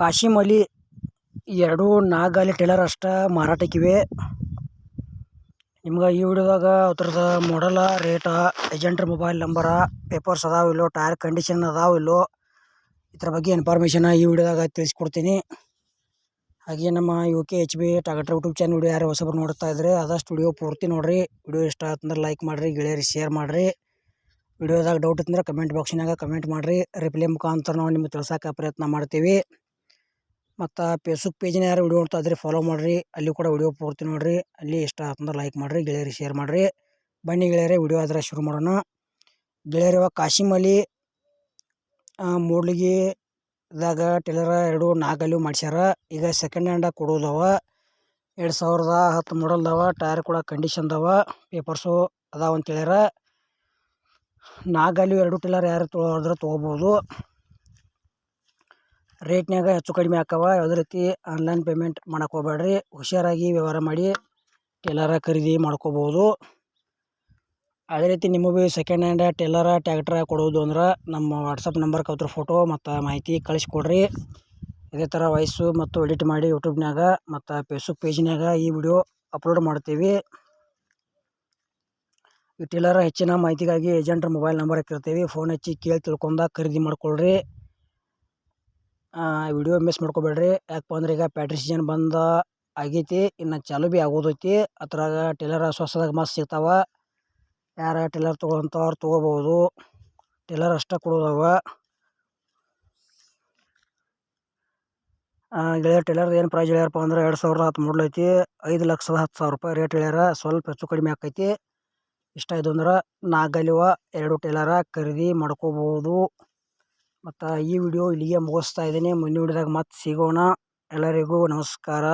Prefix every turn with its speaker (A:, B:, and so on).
A: ಕಾಶಿಮ್ ಅಲಿ ಎರಡು ನಾಗಾಲಿ ಟೇಲರ್ ಅಷ್ಟ ಮಾರಾಟಕ್ಕಿವೆ. ನಿಮ್ಗೆ ಈ ವಿಡಿಯೋದಾಗ ಅದ್ರದ್ದು ಮಾಡಲ ರೇಟ ಏಜೆಂಟ್ರ ಮೊಬೈಲ್ ನಂಬರ ಪೇಪರ್ಸ್ ಅದಾವ ಇಲ್ಲೋ ಟೈರ್ ಕಂಡೀಷನ್ ಅದಾವ ಇಲ್ಲೋ, ಇದ್ರ ಬಗ್ಗೆ ಇನ್ಫಾರ್ಮೇಷನ್ ಈ ವಿಡಿಯೋದಾಗ ತಿಳಿಸ್ಕೊಡ್ತೀನಿ. ಹಾಗೆ ನಮ್ಮ ಯು ಕೆ ಎಚ್ ಬಿ ಟಾಗಟ್ರ ಯೂಟ್ಯೂಬ್ ಚಾನಲ್ ವಿಡಿಯೋ ಯಾರು ಹೊಸಬ್ರು ನೋಡ್ತಾ ಇದ್ರೆ ಆದಷ್ಟು ವಿಡಿಯೋ ಪೂರ್ತಿ ನೋಡ್ರಿ. ವಿಡಿಯೋ ಇಷ್ಟ ಆಯ್ತಂದ್ರೆ ಲೈಕ್ ಮಾಡಿರಿ ಗೆಳೆಯರಿ ಶೇರ್ ಮಾಡಿರಿ. ವಿಡಿಯೋದಾಗ ಡೌಟ್ ಇತ್ತಂದ್ರೆ ಕಮೆಂಟ್ ಬಾಕ್ಸಿನಾಗ ಕಮೆಂಟ್ ಮಾಡಿರಿ. ರಿಪ್ಲೈ ಮುಖಾಂತರ ನಾವು ನಿಮ್ಗೆ ತಿಳ್ಸೋಕೆ ಪ್ರಯತ್ನ ಮಾಡ್ತೀವಿ. ಮತ್ತು ಫೇಸ್ಬುಕ್ ಪೇಜ್ನ ಯಾರು ವಿಡಿಯೋ ನೋಡ್ತಾ ಇದ್ರಿ ಫಾಲೋ ಮಾಡಿರಿ. ಅಲ್ಲಿ ಕೂಡ ವಿಡಿಯೋ ಪೂರ್ತಿ ನೋಡಿರಿ. ಅಲ್ಲಿ ಇಷ್ಟ ಆಯ್ತಂದ್ರೆ ಲೈಕ್ ಮಾಡಿರಿ ಗೆಳೆಯರಿ ಶೇರ್ ಮಾಡಿರಿ. ಬನ್ನಿ ಗೆಳೆಯರೇ ವಿಡಿಯೋ ಆದರೆ ಶುರು ಮಾಡೋಣ. ಗೆಳೆಯರಿವಾಗ ಕಾಶಿಮಲಿ ಕಾಶಿಮ್ ಮೂಡ್ಲಿಗಿದಾಗ ಟೆಲರ ಎರಡು ನಾಲ್ಕಲ್ಲಿ ಮಾಡ್ಸ್ಯಾರ. ಈಗ ಸೆಕೆಂಡ್ ಹ್ಯಾಂಡ ಕೊಡೋದವ ಎರಡು ಸಾವಿರದ ಹತ್ತು ಮಾಡಲ್ದವ ಟೈರ್ ಕೂಡ ಕಂಡೀಷನ್ ಅದಾವ ಪೇಪರ್ಸು ಅದಾವ ಅಂತ ಹೇಳ್ಯಾರ. ನಾಲ್ಕಲ್ಲಿ ಎರಡು ಟೆಲರ್ ಯಾರು ತೊಗೊಳಿದ್ರೆ ತೊಗೋಬೋದು. ರೇಟ್ನಾಗ ಹೆಚ್ಚು ಕಡಿಮೆ ಹಾಕವ ಯಾವುದೇ ರೀತಿ ಆನ್ಲೈನ್ ಪೇಮೆಂಟ್ ಮಾಡೋಕ್ಕೋಗ್ಬೇಡ್ರಿ ಹುಷಾರಾಗಿ ವ್ಯವಹಾರ ಮಾಡಿ ಟೆಲರ ಖರೀದಿ ಮಾಡ್ಕೋಬೋದು. ಅದೇ ರೀತಿ ನಿಮಗೆ ಭೀ ಸೆಕೆಂಡ್ ಹ್ಯಾಂಡ ಟೇಲರ ಟ್ಯಾಕ್ಟ್ರ ಕೊಡೋದು ಅಂದ್ರೆ ನಮ್ಮ ವಾಟ್ಸಪ್ ನಂಬರ್ ಅವ್ರ ಫೋಟೋ ಮತ್ತು ಮಾಹಿತಿ ಕಳಿಸ್ಕೊಡ್ರಿ. ಇದೇ ಥರ ವಯಸ್ಸು ಮತ್ತು ಎಡಿಟ್ ಮಾಡಿ ಯೂಟ್ಯೂಬ್ನಾಗ ಮತ್ತು ಫೇಸ್ಬುಕ್ ಪೇಜ್ನಾಗ ಈ ವಿಡಿಯೋ ಅಪ್ಲೋಡ್ ಮಾಡ್ತೀವಿ. ಈ ಟೇಲರ ಹೆಚ್ಚಿನ ಮಾಹಿತಿಗಾಗಿ ಏಜೆಂಟ್ರ ಮೊಬೈಲ್ ನಂಬರ್ ಹಾಕಿರ್ತೀವಿ. ಫೋನ್ ಹಚ್ಚಿ ಕೇಳಿ ತಿಳ್ಕೊಂಡ ಖರೀದಿ ಮಾಡ್ಕೊಳ್ರಿ. ವಿಡಿಯೋ ಮಿಸ್ ಮಾಡ್ಕೊಬೇಡ್ರಿ. ಯಾಕಪ್ಪ ಅಂದ್ರೆ ಈಗ ಪ್ಯಾಟ್ರಿ ಸೀಸನ್ ಬಂದ ಆಗೈತಿ, ಇನ್ನು ಚಾಲು ಭೀ ಆಗೋದೈತಿ. ಅದ್ರಾಗ ಟೇಲರ ಸ್ವಸ್ಥದಾಗ ಮಸ್ತ್ ಸಿಗ್ತಾವ. ಯಾರ ಟೇಲರ್ ತೊಗೊಳಂಥವ್ರು ತೊಗೋಬೋದು. ಟೇಲರ್ ಅಷ್ಟೇ ಕೊಡೋದವ ಗೆಳೆಯ ಟೈಲರ್ ಏನು ಪ್ರೈಸ್ ಹೇಳ್ಯಾರಪ್ಪ ಅಂದ್ರೆ ಎರಡು ಸಾವಿರದ ಹತ್ತು ಮಾಡಲ್ ಐತಿ. ಐದು ಲಕ್ಷದ ಹತ್ತು ಸಾವಿರ ರೂಪಾಯಿ ರೇಟ್ ಹೇಳ್ಯಾರ. ಸ್ವಲ್ಪ ಹೆಚ್ಚು ಕಡಿಮೆ ಆಕೈತಿ. ಇಷ್ಟ ಇದು ಅಂದ್ರೆ ನಾಗಲಿವ ಎರಡು ಟೇಲರ ಖರೀದಿ ಮಾಡ್ಕೋಬೋದು ಮತ್ತು ಈ ವಿಡಿಯೋ ಇಲ್ಲಿಗೆ ಮುಗಿಸ್ತಾ ಇದ್ದೀನಿ. ಮುಂದಿನ ವಿಡಿಯೋದಾಗ ಮತ್ತೆ ಸಿಗೋಣ. ಎಲ್ಲರಿಗೂ ನಮಸ್ಕಾರ.